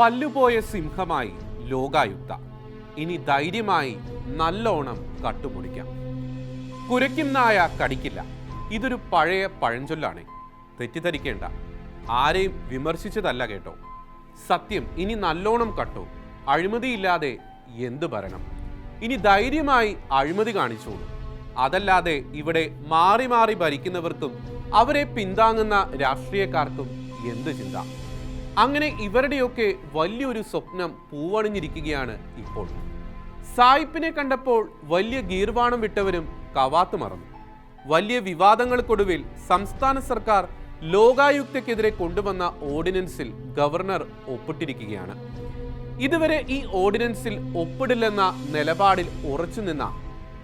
പല്ലുപോയ സിംഹമായി ലോകായുക്ത. ഇനി ധൈര്യമായി നല്ലോണം കട്ടുമുടിക്കാം. കുരയ്ക്കും നായ കടിക്കില്ല. ഇതൊരു പഴയ പഴഞ്ചൊല്ലാണ്. തെറ്റിദ്ധരിക്കേണ്ട. ആരെയും വിമർശിച്ചതല്ല കേട്ടോ. സത്യം ഇനി നല്ലോണം കട്ടു. അഴിമതിയില്ലാതെ എന്തു ഭരണം? ഇനി ധൈര്യമായി അഴിമതി കാണിച്ചോളൂ. അതല്ലാതെ ഇവിടെ മാറി മാറി ഭരിക്കുന്നവർക്കും അവരെ പിന്താങ്ങുന്ന രാഷ്ട്രീയക്കാർക്കും എന്ത് ചിന്ത? അങ്ങനെ ഇവരുടെയൊക്കെ വലിയൊരു സ്വപ്നം പൂവണിഞ്ഞിരിക്കുകയാണ് ഇപ്പോൾ. സായിപ്പിനെ കണ്ടപ്പോൾ വലിയ ഗീർവാണം വിട്ടവരും കവാത്ത് മറന്നു. വലിയ വിവാദങ്ങൾക്കൊടുവിൽ സംസ്ഥാന സർക്കാർ ലോകായുക്തക്കെതിരെ കൊണ്ടുവന്ന ഓർഡിനൻസിൽ ഗവർണർ ഒപ്പിട്ടിരിക്കുകയാണ്. ഇതുവരെ ഈ ഓർഡിനൻസിൽ ഒപ്പിടില്ലെന്ന നിലപാടിൽ ഉറച്ചുനിന്ന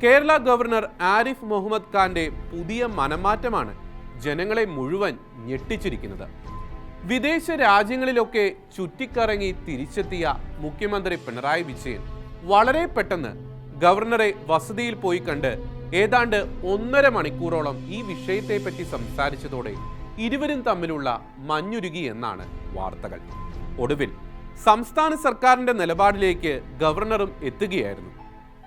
കേരള ഗവർണർ ആരിഫ് മുഹമ്മദ് ഖാന്റെ പുതിയ മനമാറ്റമാണ് ജനങ്ങളെ മുഴുവൻ ഞെട്ടിച്ചിരിക്കുന്നത്. വിദേശ രാജ്യങ്ങളിലൊക്കെ ചുറ്റിക്കറങ്ങി തിരിച്ചെത്തിയ മുഖ്യമന്ത്രി പിണറായി വിജയൻ വളരെ പെട്ടെന്ന് ഗവർണറെ വസതിയിൽ പോയി കണ്ട് ഏതാണ്ട് ഒന്നര മണിക്കൂറോളം ഈ വിഷയത്തെ പറ്റി സംസാരിച്ചതോടെ ഇരുവരും തമ്മിലുള്ള മഞ്ഞുരുകി എന്നാണ് വാർത്തകൾ. ഒടുവിൽ സംസ്ഥാന സർക്കാരിന്റെ നിലപാടിലേക്ക് ഗവർണറും എത്തുകയായിരുന്നു.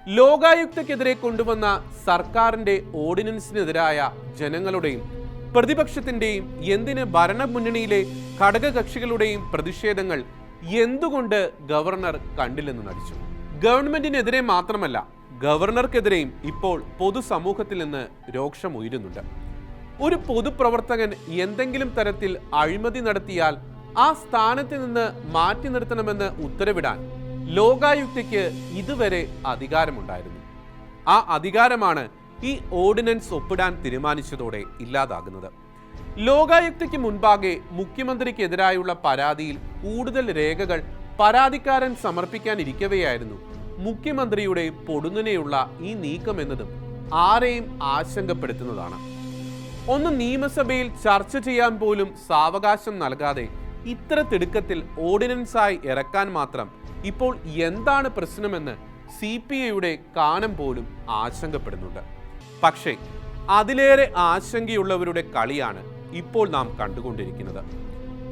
ലോകായുക്തക്കെതിരെ കൊണ്ടുവന്ന സർക്കാരിന്റെ ഓർഡിനൻസിനെതിരായ ജനങ്ങളുടെയും പ്രതിപക്ഷത്തിന്റെയും എന്തിന് ഭരണമുന്നണിയിലെ ഘടകകക്ഷികളുടെയും പ്രതിഷേധങ്ങൾ എന്തുകൊണ്ട് ഗവർണർ കണ്ടില്ലെന്ന് നടിച്ചു? ഗവൺമെന്റിനെതിരെ മാത്രമല്ല ഗവർണർക്കെതിരെയും ഇപ്പോൾ പൊതുസമൂഹത്തിൽ നിന്ന് രോക്ഷം ഉയരുന്നുണ്ട് ഒരു പൊതുപ്രവർത്തകൻ എന്തെങ്കിലും തരത്തിൽ അഴിമതി നടത്തിയാൽ ആ സ്ഥാനത്ത് നിന്ന് മാറ്റി നിർത്തണമെന്ന് ഉത്തരവിടാൻ ലോകായുക്തയ്ക്ക് ഇതുവരെ അധികാരമുണ്ടായിരുന്നു. ആ അധികാരമാണ് ഈ ഓർഡിനൻസ് ഒപ്പിടാൻ തീരുമാനിച്ചതോടെ ഇല്ലാതാകുന്നത്. ലോകായുക്തയ്ക്ക് മുൻപാകെ മുഖ്യമന്ത്രിക്കെതിരായുള്ള പരാതിയിൽ കൂടുതൽ രേഖകൾ പരാതിക്കാരൻ സമർപ്പിക്കാനിരിക്കവെയായിരുന്നു മുഖ്യമന്ത്രിയുടെ പൊടുന്നനെയുള്ള ഈ നീക്കം എന്നതും ആരെയും ആശങ്കപ്പെടുത്തുന്നതാണ്. ഒന്ന് നിയമസഭയിൽ ചർച്ച ചെയ്യാൻ പോലും സാവകാശം നൽകാതെ ഇത്ര തിടുക്കത്തിൽ ഓർഡിനൻസായി ഇറക്കാൻ മാത്രം ഇപ്പോൾ എന്താണ് പ്രശ്നമെന്ന് സി പി ഐയുടെ കാനം പോലും ആശങ്കപ്പെടുന്നുണ്ട്. പക്ഷേ അതിലേറെ ആശങ്കയുള്ളവരുടെ കളിയാണ് ഇപ്പോൾ നാം കണ്ടുകൊണ്ടിരിക്കുന്നത്.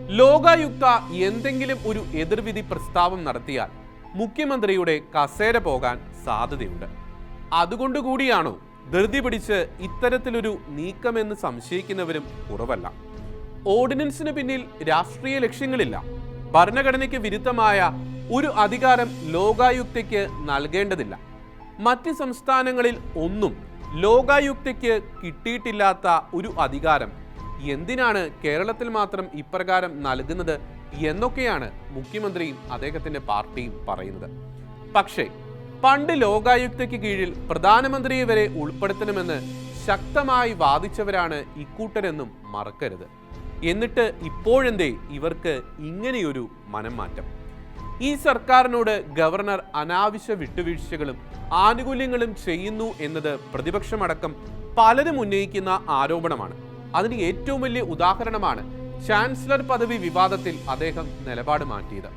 ലോകായുക്ത എന്തെങ്കിലും ഒരു എതിർവിധി പ്രസ്താവം നടത്തിയാൽ മുഖ്യമന്ത്രിയുടെ കസേര പോകാൻ സാധ്യതയുണ്ട്. അതുകൊണ്ടുകൂടിയാണോ ധൃതി പിടിച്ച് ഇത്തരത്തിലൊരു നീക്കമെന്ന് സംശയിക്കുന്നവരും കുറവല്ല. ഓർഡിനൻസിന് പിന്നിൽ രാഷ്ട്രീയ ലക്ഷ്യങ്ങളില്ല. ഭരണഘടനയ്ക്ക് വിരുദ്ധമായ ഒരു അധികാരം ലോകായുക്തയ്ക്ക് നൽകേണ്ടതില്ല. മറ്റ് സംസ്ഥാനങ്ങളിൽ ഒന്നും ലോകായുക്തയ്ക്ക് കിട്ടിയിട്ടില്ലാത്ത ഒരു അധികാരം. എന്തിനാണ് കേരളത്തിൽ മാത്രം ഇപ്രകാരം നൽകുന്നത് എന്നൊക്കെയാണ് മുഖ്യമന്ത്രിയും അദ്ദേഹത്തിന്റെ പാർട്ടിയും പറയുന്നത്. പക്ഷേ പണ്ട് ലോകായുക്തയ്ക്ക് കീഴിൽ പ്രധാനമന്ത്രിയെ വരെ ഉൾപ്പെടുത്തണമെന്ന് ശക്തമായി വാദിച്ചവരാണ് ഇക്കൂട്ടരെന്നും മറക്കരുത്. എന്നിട്ട് ഇപ്പോഴെന്തേ ഇവർക്ക് ഇങ്ങനെയൊരു മനംമാറ്റം? ഈ സർക്കാരിനോട് ഗവർണർ അനാവശ്യ വിട്ടുവീഴ്ചകളും ആനുകൂല്യങ്ങളും ചെയ്യുന്നു എന്നത് പ്രതിപക്ഷമടക്കം പലരും ഉന്നയിക്കുന്ന ആരോപണമാണ്. അതിന് ഏറ്റവും വലിയ ഉദാഹരണമാണ് ചാൻസലർ പദവി വിവാദത്തിൽ അദ്ദേഹം നിലപാട് മാറ്റിയത്.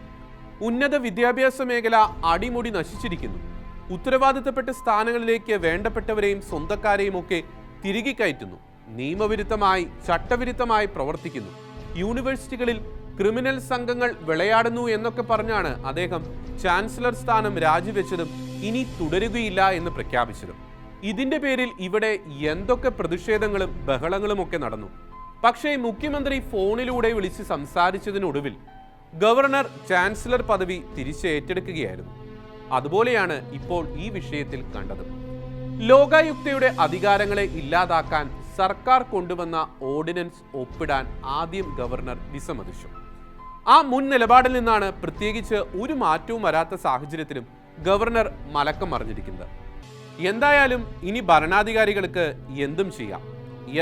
ഉന്നത വിദ്യാഭ്യാസ മേഖല അടിമുടി നശിച്ചിരിക്കുന്നു. ഉത്തരവാദിത്തപ്പെട്ട സ്ഥാനങ്ങളിലേക്ക് വേണ്ടപ്പെട്ടവരെയും സ്വന്തക്കാരെയും ഒക്കെ തിരികെ കയറ്റുന്നു. നിയമവിരുദ്ധമായി ചട്ടവിരുദ്ധമായി പ്രവർത്തിക്കുന്നു. യൂണിവേഴ്സിറ്റികളിൽ ക്രിമിനൽ സംഘങ്ങൾ വിളയാടുന്നു എന്നൊക്കെ പറഞ്ഞാണ് അദ്ദേഹം ചാൻസലർ സ്ഥാനം രാജിവെച്ചതും ഇനി തുടരുകയില്ല എന്ന് പ്രഖ്യാപിച്ചതും. ഇതിന്റെ പേരിൽ ഇവിടെ എന്തൊക്കെ പ്രതിഷേധങ്ങളും ബഹളങ്ങളും ഒക്കെ നടന്നു. പക്ഷേ മുഖ്യമന്ത്രി ഫോണിലൂടെ വിളിച്ച് സംസാരിച്ചതിനൊടുവിൽ ഗവർണർ ചാൻസലർ പദവി തിരിച്ചേറ്റെടുക്കുകയായിരുന്നു. അതുപോലെയാണ് ഇപ്പോൾ ഈ വിഷയത്തിൽ കണ്ടത്. ലോകായുക്തയുടെ അധികാരങ്ങളെ ഇല്ലാതാക്കാൻ സർക്കാർ കൊണ്ടുവന്ന ഓർഡിനൻസ് ഒപ്പിടാൻ ആദ്യം ഗവർണർ വിസമ്മതിച്ചു. ആ മുൻ നിലപാടിൽ നിന്നാണ് പ്രത്യേകിച്ച് ഒരു മാറ്റവും വരാത്ത സാഹചര്യത്തിലും ഗവർണർ മലക്കം മറിഞ്ഞിരിക്കുന്നത്. എന്തായാലും ഇനി ഭരണാധികാരികൾക്ക് എന്തും ചെയ്യാം.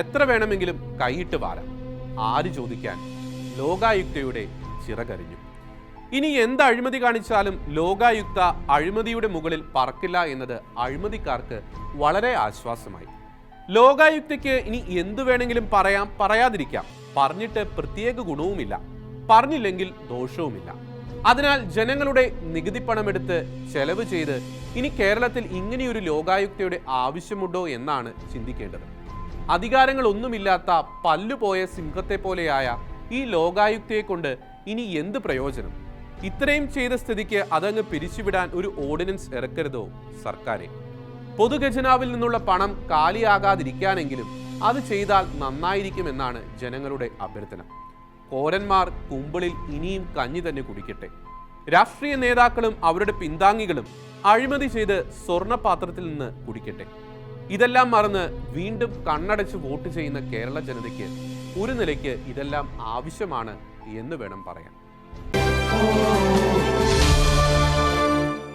എത്ര വേണമെങ്കിലും കൈയിട്ട് വാരാം. ആര് ചോദിക്കാൻ ലോകായുക്തയുടെ ചിറകരിഞ്ഞു. ഇനി എന്ത് അഴിമതി കാണിച്ചാലും ലോകായുക്ത അഴിമതിയുടെ മുകളിൽ പറക്കില്ല എന്നത് അഴിമതിക്കാർക്ക് വളരെ ആശ്വാസമായി. ലോകായുക്തയ്ക്ക് ഇനി എന്തു വേണമെങ്കിലും പറയാം പറയാതിരിക്കാം. പറഞ്ഞിട്ട് പ്രത്യേക ഗുണവുമില്ല. പറഞ്ഞില്ലെങ്കിൽ ദോഷവുമില്ല. അതിനാൽ ജനങ്ങളുടെ നികുതി പണമെടുത്ത് ചെലവ് ചെയ്ത് ഇനി കേരളത്തിൽ ഇങ്ങനെയൊരു ലോകായുക്തയുടെ ആവശ്യമുണ്ടോ എന്നാണ് ചിന്തിക്കേണ്ടത്. അധികാരങ്ങളൊന്നുമില്ലാത്ത പല്ലുപോയ സിംഹത്തെ പോലെയായ ഈ ലോകായുക്തയെ കൊണ്ട് ഇനി എന്ത് പ്രയോജനം? ഇത്രയും ചെയ്ത സ്ഥിതിക്ക് അതങ്ങ് പിരിച്ചുവിടാൻ ഒരു ഓർഡിനൻസ് ഇറക്കരുതോ സർക്കാരെ? പൊതുഖജനാവിൽ നിന്നുള്ള പണം കാലിയാകാതിരിക്കാനെങ്കിലും അത് ചെയ്താൽ നന്നായിരിക്കുമെന്നാണ് ജനങ്ങളുടെ അഭ്യർത്ഥന. കോരന്മാർ കുമ്പിളിൽ ഇനിയും കഞ്ഞി തന്നെ കുടിക്കട്ടെ. രാഷ്ട്രീയ നേതാക്കളും അവരുടെ പിന്താങ്ങികളും അഴിമതി ചെയ്ത് സ്വർണപാത്രത്തിൽ നിന്ന് കുടിക്കട്ടെ. ഇതെല്ലാം മറന്ന് വീണ്ടും കണ്ണടച്ച് വോട്ട് ചെയ്യുന്ന കേരള ജനതയ്ക്ക് ഒരു നിലയ്ക്ക് ഇതെല്ലാം ആവശ്യമാണ് എന്ന് വേണം പറയാൻ.